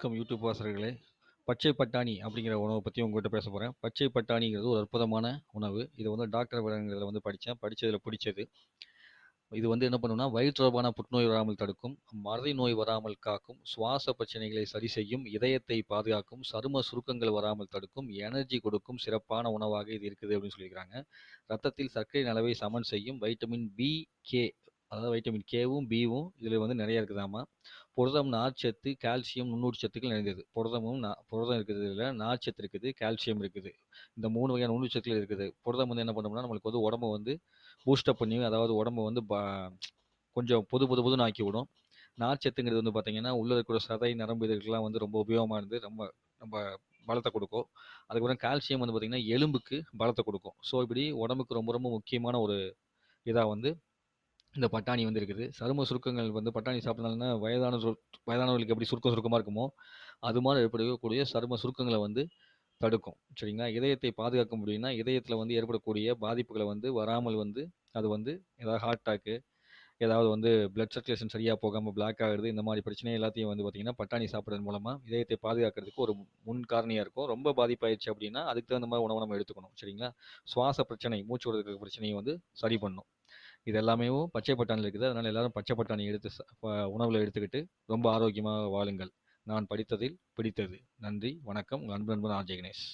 வணக்கம் யூடியூப் வாசகர்களே. பச்சை பட்டாணி அப்படிங்கிற உணவை பற்றி உங்கள்கிட்ட பேச போகிறேன் பச்சை பட்டாணிங்கிறது ஒரு அற்புதமான உணவு. இது வந்து டாக்டர் விலங்குகளில் வந்து படித்தேன் படித்ததில் பிடிச்சது. இது வந்து என்ன பண்ணுன்னா வயிறு தொடர்பான புற்றுநோய் வராமல் தடுக்கும் மறதி நோய் வராமல் காக்கும் சுவாச பிரச்சனைகளை சரி செய்யும் இதயத்தை பாதுகாக்கும் சரும சுருக்கங்கள் வராமல் தடுக்கும் எனர்ஜி கொடுக்கும் சிறப்பான உணவாக இது இருக்குது அப்படின்னு சொல்லியிருக்காங்க. ரத்தத்தில் சர்க்கரை அளவை சமன் செய்யும் வைட்டமின் பி கே அதாவது வைட்டமின் கேவும் பிவும் இதில் வந்து நிறைய இருக்குதாம்மா. புரதம் நார்ச்சத்து கால்சியம் நுண்ணூறு சத்துக்கள் நிறைந்தது. புரதமும் நா புரதம் இருக்குது இதில் நார்ச்சத்து இருக்குது கால்சியம் இருக்குது. இந்த மூணு வகையான நுண்ணூறு சத்துக்கள் இருக்குது. புரதம் வந்து என்ன பண்ணோம்னா நம்மளுக்கு வந்து உடம்பு வந்து பூஸ்டப் பண்ணி அதாவது உடம்பு வந்து ப கொஞ்சம் புது புது புதுன்னு ஆக்கி விடும். நார்ச்சத்துங்கிறது வந்து பார்த்திங்கன்னா உள்ளே இருக்கிற சதை நரம்பு இதுக்கெல்லாம் வந்து ரொம்ப உபயோகமாக இருந்து ரொம்ப நம்ம பலத்தை கொடுக்கும். அதுக்கப்புறம் கால்சியம் வந்து பார்த்திங்கன்னா எலும்புக்கு பலத்தை கொடுக்கும். ஸோ இப்படி உடம்புக்கு ரொம்ப ரொம்ப முக்கியமான ஒரு இதாக வந்து இந்த பட்டாணி வந்து இருக்குது. சரும சுருக்கங்கள் வந்து பட்டாணி சாப்பிட்றதுனால வயதான சுரு வயதானவர்களுக்கு எப்படி சுருக்கம் சுருக்கமாக இருக்குமோ அது மாதிரி ஏற்படக்கூடிய சரும சுருக்கங்களை வந்து தடுக்கும். சரிங்களா? இதயத்தை பாதுகாக்க முடியும்னா இதயத்தில் வந்து ஏற்படக்கூடிய பாதிப்புகளை வந்து வராமல் வந்து அது வந்து ஏதாவது ஹார்ட் அட்டாக்கு ஏதாவது வந்து பிளட் சர்க்குலேஷன் சரியாக போகாமல் பிளாக் ஆகுது இந்த மாதிரி பிரச்சனை எல்லாத்தையும் வந்து பார்த்திங்கன்னா பட்டாணி சாப்பிட்றது மூலமாக இதயத்தை பாதுகாக்கிறதுக்கு ஒரு முன் காரணியாக இருக்கும். ரொம்ப பாதிப்பாயிடுச்சு அப்படின்னா அதுக்கு தகுந்த மாதிரி உணவு நம்ம எடுத்துக்கணும். சரிங்களா? சுவாச பிரச்சனை மூச்சு விடுறதுக்கு பிரச்சனையை வந்து சரி பண்ணும். இது எல்லாமே பச்சை பட்டாணியில் இருக்குது. அதனால் எல்லாரும் பச்சை பட்டாணி எடுத்து உணவில் எடுத்துக்கிட்டு ரொம்ப ஆரோக்கியமாக வாழுங்கள். நான் படித்ததில் பிடித்தது. நன்றி வணக்கம். உங்கள் அன்பு நண்பன் ஆர்ஜே கணேஷ்